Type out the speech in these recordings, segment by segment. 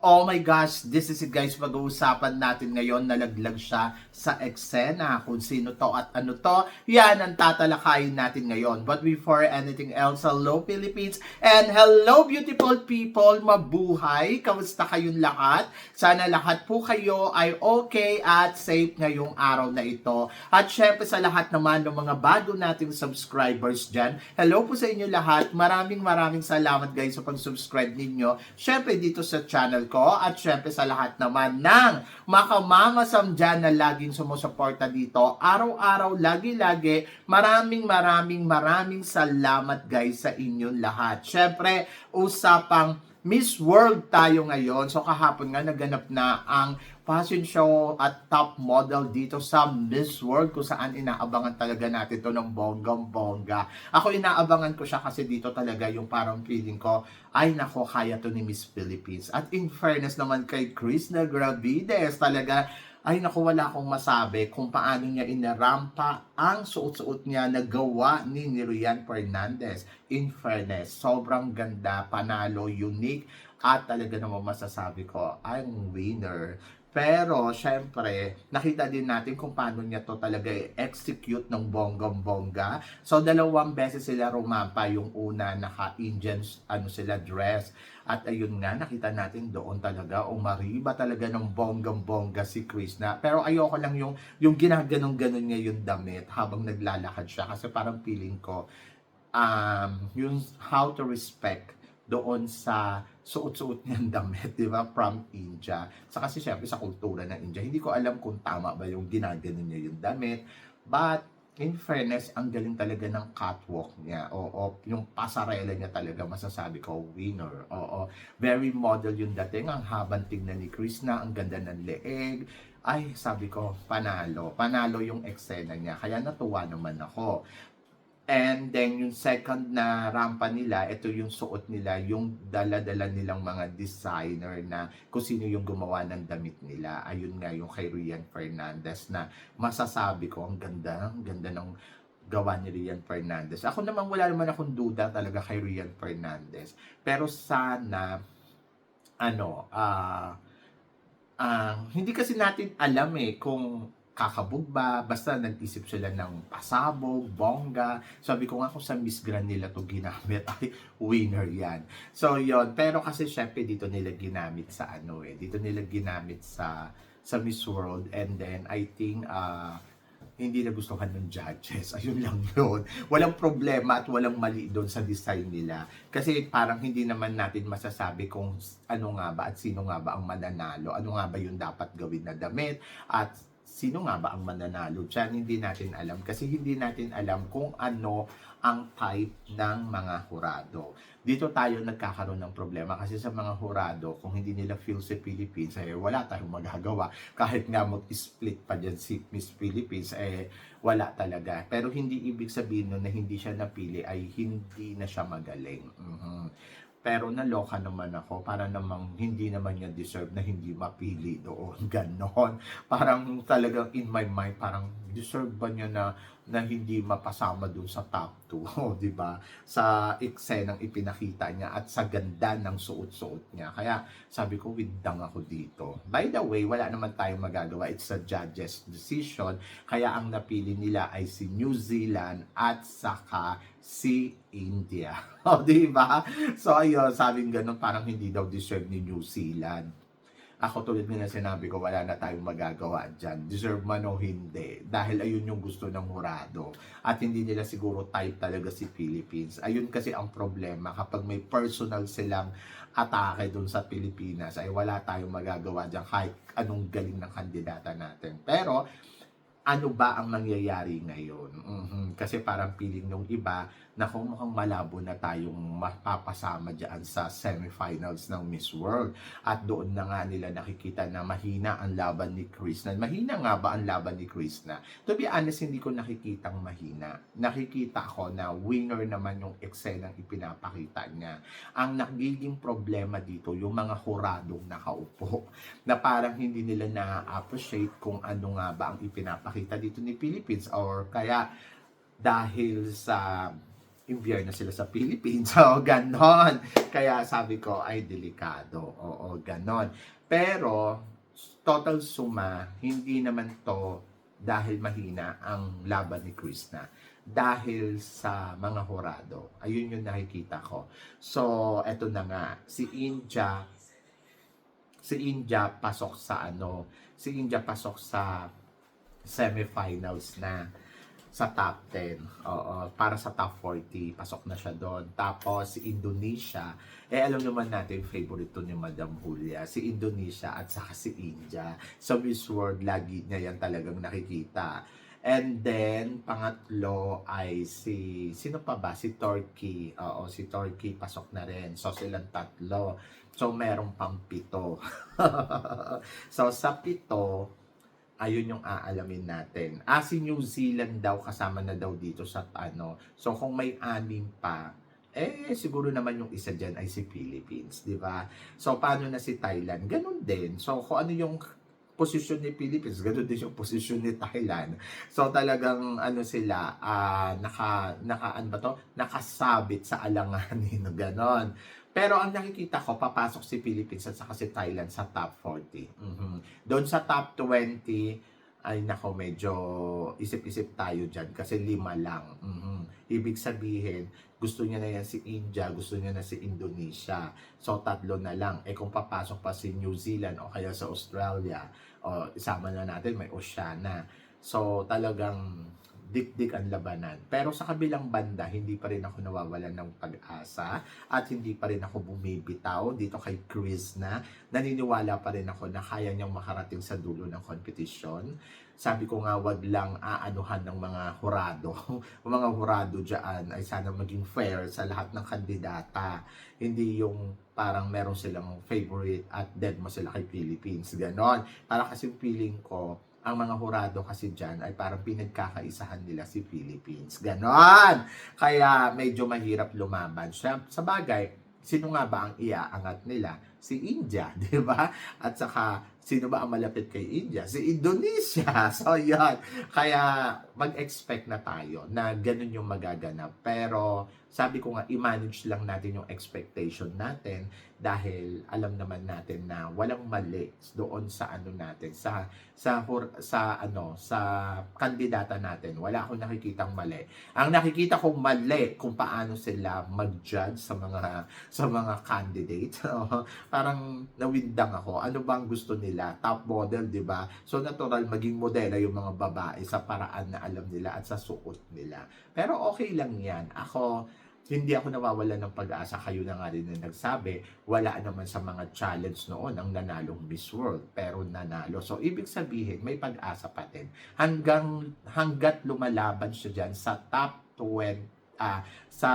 Oh my gosh, this is it guys, pag-uusapan natin ngayon, nalaglag siya sa eksena, kung sino to at ano to, yan ang tatalakayin natin ngayon. But before anything else, hello Philippines and hello beautiful people, mabuhay! Kamusta kayong lahat? Sana lahat po kayo ay okay at safe ngayong araw na ito. At syempre sa lahat naman ng mga bago nating subscribers dyan, hello po sa inyo lahat. Maraming maraming salamat guys sa pag-subscribe ninyo. Syempre dito sa channel ko at syempre sa lahat naman ng makamamasam dyan na laging sumusuporta dito. Araw-araw, lagi-lagi, maraming maraming maraming salamat guys sa inyong lahat. Syempre, usapang Miss World tayo ngayon. So kahapon nga naganap na ang fashion show at top model dito sa Miss World kung saan inaabangan talaga natin to ng bonggang-bongga. Ako inaabangan ko siya kasi dito talaga yung parang feeling ko, ay nako, kaya to ni Miss Philippines. At in fairness naman kay Chris Nagravides, talaga ay naku, wala akong masabi kung paano niya inarampa ang suot-suot niya na gawa ni Nirian Fernandez. In fairness, sobrang ganda, panalo, unique, at talaga naman masasabi ko, ang winner. Pero, syempre, nakita din natin kung paano niya to talaga execute ng bonggam-bongga. So, dalawang beses sila rumampa. Yung una, naka-Indian, ano sila, dress. At ayun nga, nakita natin doon talaga, umariba talaga ng bonggam-bongga si Krishna. Pero ayoko lang yung, yung ginaganong-ganon niya yung damit habang naglalakad siya. Kasi parang feeling ko, um, yung how to respect doon sa suot-suot niyang damit, di ba, from India. Sa kasi syempre sa kultura ng India, hindi ko alam kung tama ba yung ginagano niya yung damit. But, in fairness, ang galing talaga ng catwalk niya. Oo, yung pasarela niya talaga, masasabi ko, winner. Oo, very model yung dating. Ang habang tingnan ni Krishna, ang ganda ng leeg. Ay, sabi ko, panalo. Panalo yung eksena niya. Kaya natuwa naman ako. And then yung second na rampa nila, ito yung suot nila, yung dala-dala nilang mga designer na kung sino yung gumawa ng damit nila. Ayun nga yung kay Rian Fernandez na masasabi ko, ang ganda, ang ganda ng gawa ni Rian Fernandez. Ako naman wala naman akong duda talaga kay Rian Fernandez. Pero sana, ano, ah, ah, hindi kasi natin alam eh kung kakabog ba, basta nag-isip sila ng pasabog, bongga. Sabi ko nga kung sa Miss Grand nila to ginamit, ay winner yan. So yon pero kasi syempre dito nila ginamit sa ano eh, dito nila ginamit sa sa Miss World and then I think uh, hindi nagustuhan ng judges. Ayun lang yun. Walang problema at walang mali doon sa design nila. Kasi parang hindi naman natin masasabi kung ano nga ba at sino nga ba ang mananalo. Ano nga ba yung dapat gawin na damit at sino nga ba ang mananalo dyan? Hindi natin alam kasi hindi natin alam kung ano ang type ng mga hurado. Dito tayo nagkakaroon ng problema kasi sa mga hurado, kung hindi nila feel si Philippines, eh wala tayong magagawa. Kahit nga mag-split pa dyan si Miss Philippines, eh wala talaga. Pero hindi ibig sabihin nun na hindi siya napili ay hindi na siya magaling. Mhm. Pero naloka naman ako para namang hindi naman niya deserve na hindi mapili doon. Ganon. Parang talagang in my mind, parang deserve ba niya na na hindi mapasama doon sa top 2, di ba? Sa eksenang ipinakita niya at sa ganda ng suot-suot niya. Kaya sabi ko, windang ako dito. By the way, wala naman tayong magagawa. It's a judge's decision. Kaya ang napili nila ay si New Zealand at saka si India. O, di ba? So, ayun, sabing ganun, parang hindi daw deserve ni New Zealand ako tulad na sinabi ko, wala na tayong magagawa dyan. Deserve man o hindi. Dahil ayun yung gusto ng hurado. At hindi nila siguro type talaga si Philippines. Ayun kasi ang problema. Kapag may personal silang atake dun sa Pilipinas, ay wala tayong magagawa dyan kahit anong galing ng kandidata natin. Pero, ano ba ang nangyayari ngayon? Mhm. Kasi parang feeling nung iba na kung mukhang malabo na tayong mapapasama dyan sa semifinals ng Miss World. At doon na nga nila nakikita na mahina ang laban ni Krishna. Mahina nga ba ang laban ni Krishna? To be honest, hindi ko nakikitang mahina. Nakikita ko na winner naman yung eksenang ipinapakita niya. Ang nagiging problema dito, yung mga huradong nakaupo na parang hindi nila na-appreciate kung ano nga ba ang ipinapakita dito ni Philippines or kaya dahil sa impyerno na sila sa Philippines. So, ganon. Kaya sabi ko, ay delikado. Oo, ganon. Pero, total suma, hindi naman to dahil mahina ang laban ni Krishna. Dahil sa mga horado. Ayun yung nakikita ko. So, eto na nga. Si India, si India pasok sa ano, si India pasok sa semifinals na sa top 10. Oo, para sa top 40, pasok na siya doon. Tapos si Indonesia, eh alam naman natin favorite to ni Madam Julia, si Indonesia at saka si India. Sa Miss World, lagi niya yan talagang nakikita. And then, pangatlo ay si, sino pa ba? Si Turkey. Oo, si Turkey pasok na rin. So, silang tatlo. So, merong pang pito. so, sa pito, ayun yung aalamin natin. Ah, si New Zealand daw kasama na daw dito sa ano. So, kung may anim pa, eh, siguro naman yung isa dyan ay si Philippines, di ba? So, paano na si Thailand? Ganun din. So, kung ano yung posisyon ni Philippines, ganun din yung posisyon ni Thailand. So, talagang ano sila, ah, naka, naka, ano ba to? Nakasabit sa alanganin, ganon. Pero ang nakikita ko, papasok si Philippines at saka si Thailand sa top 40. Mhm. Doon sa top 20, ay nako, medyo isip-isip tayo dyan kasi lima lang. Mhm. Ibig sabihin, gusto niya na yan si India, gusto niya na si Indonesia. So, tatlo na lang. Eh kung papasok pa si New Zealand o kaya sa Australia, o isama na natin, may Oceania. So, talagang dikdik ang labanan. Pero sa kabilang banda, hindi pa rin ako nawawalan ng pag-asa at hindi pa rin ako bumibitaw dito kay Chris na naniniwala pa rin ako na kaya niyang makarating sa dulo ng kompetisyon. Sabi ko nga, wag lang aanuhan ng mga hurado. Mga hurado dyan ay sana maging fair sa lahat ng kandidata. Hindi yung parang meron silang favorite at dead mo sila kay Philippines. Ganon. Para kasi feeling ko, ang mga hurado kasi dyan ay parang pinagkakaisahan nila si Philippines. Ganon! Kaya medyo mahirap lumaban. Sa, sa bagay, sino nga ba ang iaangat nila? Si India, di ba? At saka, sino ba ang malapit kay India? Si Indonesia. So, yan. Kaya, mag-expect na tayo na ganun yung magaganap. Pero, sabi ko nga, i-manage lang natin yung expectation natin dahil alam naman natin na walang mali doon sa ano natin sa sa sa ano sa kandidata natin wala akong nakikitang mali ang nakikita kong mali kung paano sila mag-judge sa mga sa mga candidate parang nawindang ako ano bang gusto nila top model di ba so natural maging modela yung mga babae sa paraan na alam nila at sa suot nila pero okay lang yan ako hindi ako nawawalan ng pag-asa. Kayo na nga rin na nagsabi, wala naman sa mga challenge noon ang nanalong Miss World, pero nanalo. So, ibig sabihin, may pag-asa pa din. Hanggang, hanggat lumalaban siya dyan sa top 20, ah, sa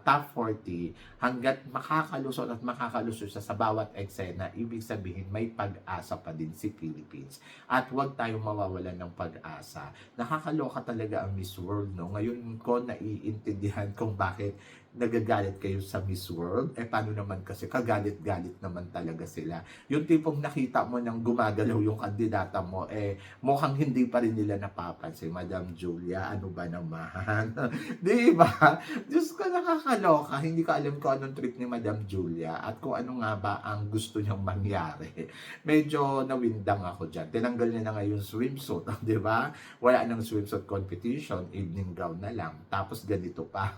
top 40, hanggat makakalusot at makakalusot siya sa bawat eksena, ibig sabihin, may pag-asa pa din si Philippines. At huwag tayong mawawalan ng pag-asa. Nakakaloka talaga ang Miss World, no? Ngayon ko naiintindihan kung bakit nagagalit kayo sa Miss World, eh paano naman kasi kagalit-galit naman talaga sila. Yung tipong nakita mo nang gumagalaw yung kandidata mo, eh mukhang hindi pa rin nila napapansin. Madam Julia, ano ba naman? Di ba? Diyos ko, nakakaloka. Hindi ko alam kung anong trip ni Madam Julia at kung ano nga ba ang gusto niyang mangyari. Medyo nawindang ako dyan. Tinanggal niya na nga yung swimsuit, di ba? Wala nang swimsuit competition, evening gown na lang. Tapos ganito pa.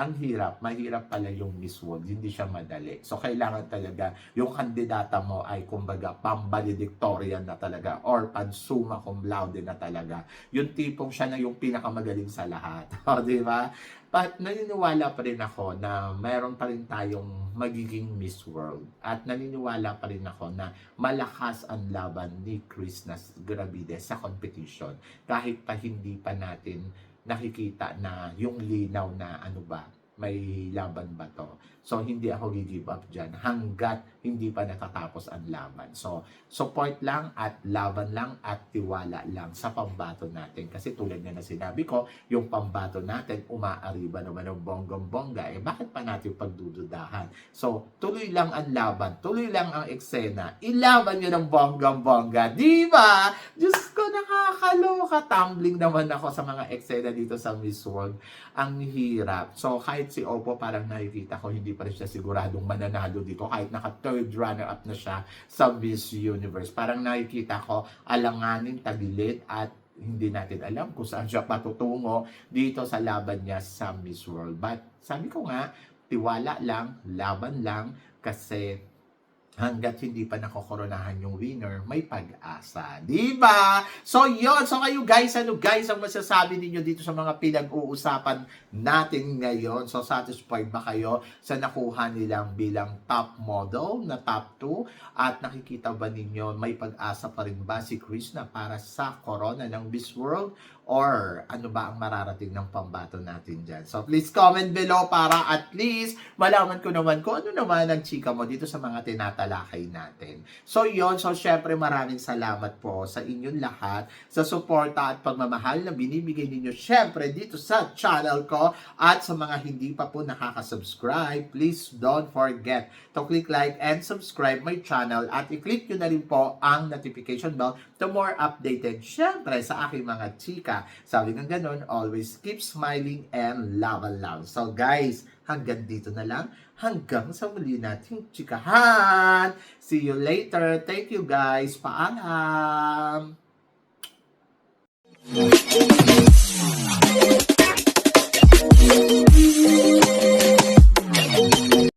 ang hirap, mahirap pala yung Miss World, hindi siya madali. So, kailangan talaga, yung kandidata mo ay, kumbaga, pambaledictorian na talaga, or pansuma cum laude na talaga. Yung tipong siya na yung pinakamagaling sa lahat. O, di ba? But naniniwala pa rin ako na mayroon pa rin tayong magiging Miss World. At naniniwala pa rin ako na malakas ang laban ni Chris Nas Gravide sa competition. Kahit pa hindi pa natin nakikita na yung linaw na ano ba, may laban ba to? So, hindi ako gi-give up dyan hanggat hindi pa natatapos ang laban. So, support lang at laban lang at tiwala lang sa pambato natin. Kasi tulad nga na sinabi ko, yung pambato natin, umaariba naman ng bonggang-bongga. Eh, bakit pa natin pagdududahan? So, tuloy lang ang laban. Tuloy lang ang eksena. Ilaban nyo ng bonggang-bongga. Di ba? Diyos ko, nakakaloka. Tumbling naman ako sa mga eksena dito sa Miss World. Ang hirap. So, kahit si Oppo, parang nakikita ko, hindi pa rin siya siguradong mananalo dito. Kahit naka third runner-up na siya sa Miss Universe. Parang nakikita ko, alanganin, tagilid, at hindi natin alam kung saan siya patutungo dito sa laban niya sa Miss World. But sabi ko nga, tiwala lang, laban lang, kasi hanggat hindi pa nakokoronahan yung winner, may pag-asa. Di ba? So, yon So, kayo guys, ano guys ang masasabi ninyo dito sa mga pinag-uusapan natin ngayon? So, satisfied ba kayo sa nakuha nilang bilang top model na top 2? At nakikita ba ninyo may pag-asa pa rin ba si Chris na para sa corona ng Miss World? Or ano ba ang mararating ng pambato natin dyan? So, please comment below para at least malaman ko naman kung ano naman ang chika mo dito sa mga tinatalakay natin. So, yon So, syempre maraming salamat po sa inyong lahat sa suporta at pagmamahal na binibigay ninyo syempre dito sa channel ko at sa mga hindi pa po nakaka-subscribe, please don't forget to click like and subscribe my channel at i-click nyo na rin po ang notification bell to more updated syempre sa aking mga chika. Sabi ng ganun, always keep smiling and love and love. So guys, hanggang dito na lang. Hanggang sa muli nating chikahan. See you later. Thank you guys. Paalam. Thank you.